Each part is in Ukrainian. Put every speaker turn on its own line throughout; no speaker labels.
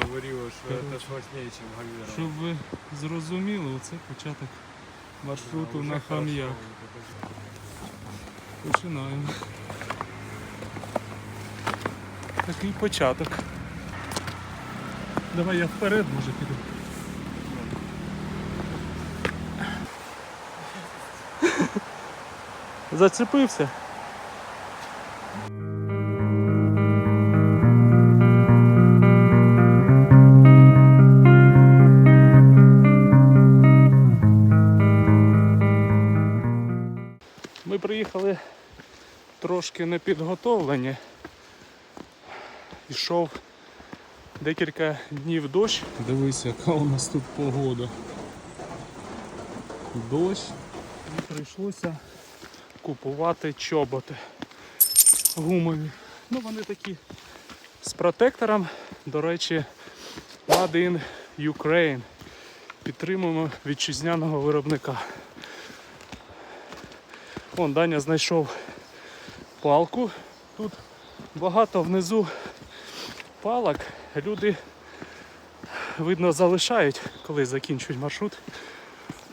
говорил, что это сложнее, чем Гальвера.
Щоб ви зрозуміли, оце початок маршруту на хам'як. Починаємо. Такий початок. Давай я вперед може піду. Зацепився. Трошки непідготовлені. Ішов декілька днів дощ. Дивись, яка у нас тут погода. Дощ. І прийшлося купувати чоботи гумові. Ну вони такі з протектором. До речі, Made in Ukraine. Підтримуємо вітчизняного виробника. Вон Даня знайшов палку. Тут багато внизу палок. Люди, видно, залишають, коли закінчують маршрут.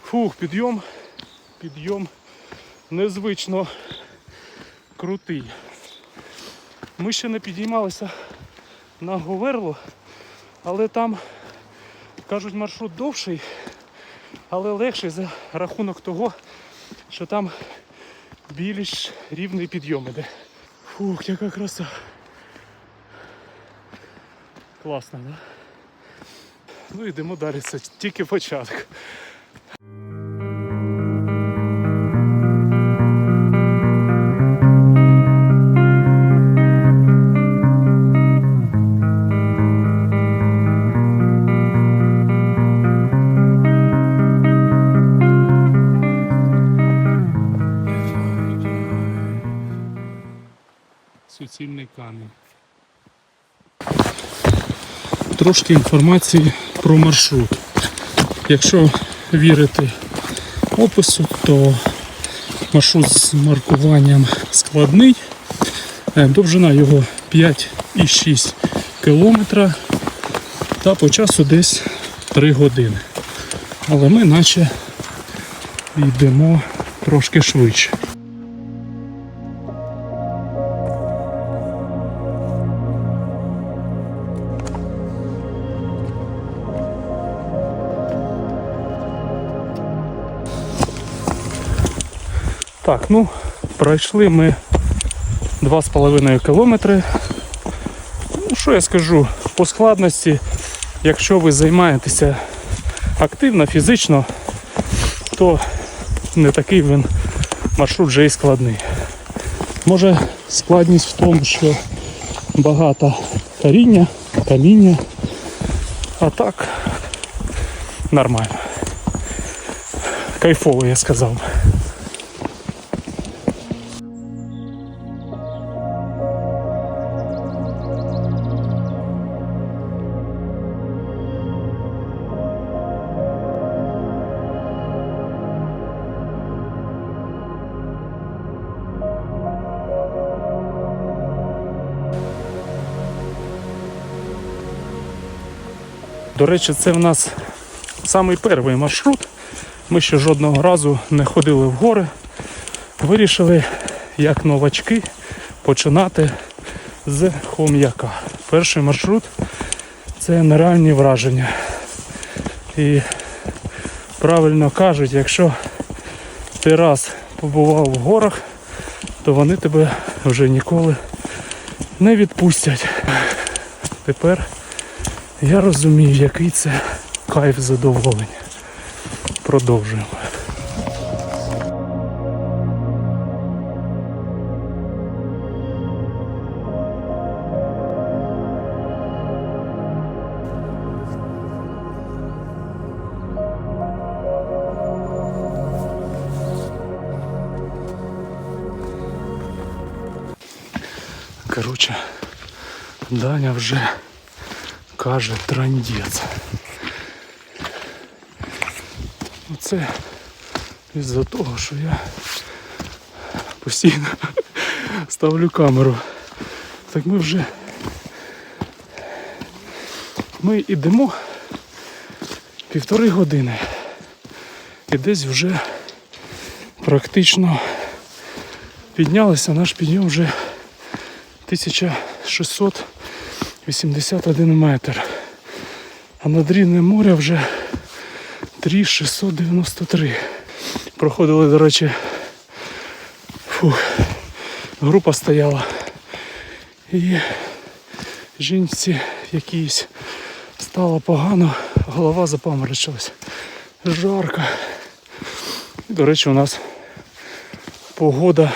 Фух, підйом, підйом незвично крутий. Ми ще не підіймалися на Говерло, але там, кажуть, маршрут довший, але легший за рахунок того, що там більш рівний підйом іде. Фух, яка краса. Класно, да? Ну йдемо далі, це тільки початок. Суцільний камінь. Трошки інформації про маршрут. Якщо вірити опису, то маршрут з маркуванням складний. Е, Довжина його 5,6 кілометра та по часу десь 3 години. Але ми наче йдемо трошки швидше. Так, ну, пройшли ми 2,5 кілометри. Ну, що я скажу, по складності, якщо ви займаєтеся активно, фізично, то не такий він маршрут вже і складний. Може складність в тому, що багато коріння, каміння, а так нормально. Кайфово, я сказав. До речі, це в нас самий перший маршрут. Ми ще жодного разу не ходили в гори. Вирішили, як новачки, починати з хом'яка. Перший маршрут це нереальні враження. І правильно кажуть, якщо ти раз побував в горах, то вони тебе вже ніколи не відпустять. Тепер я розумію, який це кайф задоволення. Продовжуємо. Коротше, Даня вже каже трандець. Оце із-за того, що я постійно ставлю камеру. Так ми вже ми йдемо півтори години. І десь вже практично піднялися. Наш підйом вже 1681 метр. А над рівнем моря вже 3693. Проходили, до речі, фух, група стояла. І жінці якійсь стало погано, голова запаморочилась. Жарко. До речі, у нас погода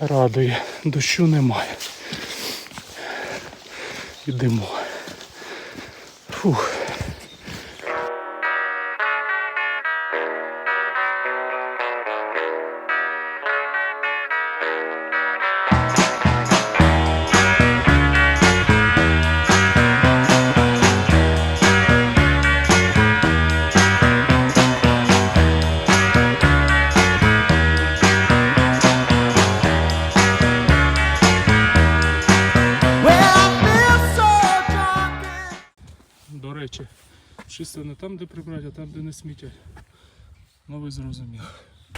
радує, дощу немає. Йдемо. Фух. Речі, чисто не там, де прибрати, а там, де не смітять. Ну ви зрозуміли.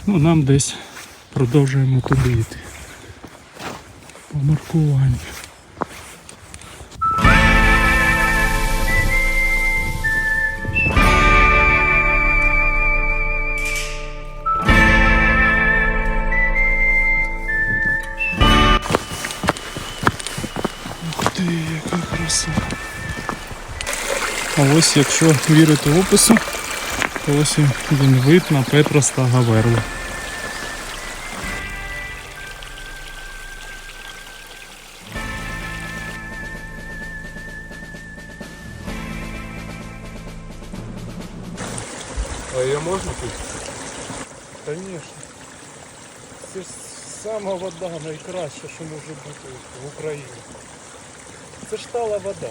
Ну нам десь продовжуємо туди йти. По Ось якщо вірити опису, то ось він вид на Петрос та Гаверлу.
А ее можно пить?
Звісно. Це ж сама вода найкраща, що може бути в Україні. Це ж тала вода.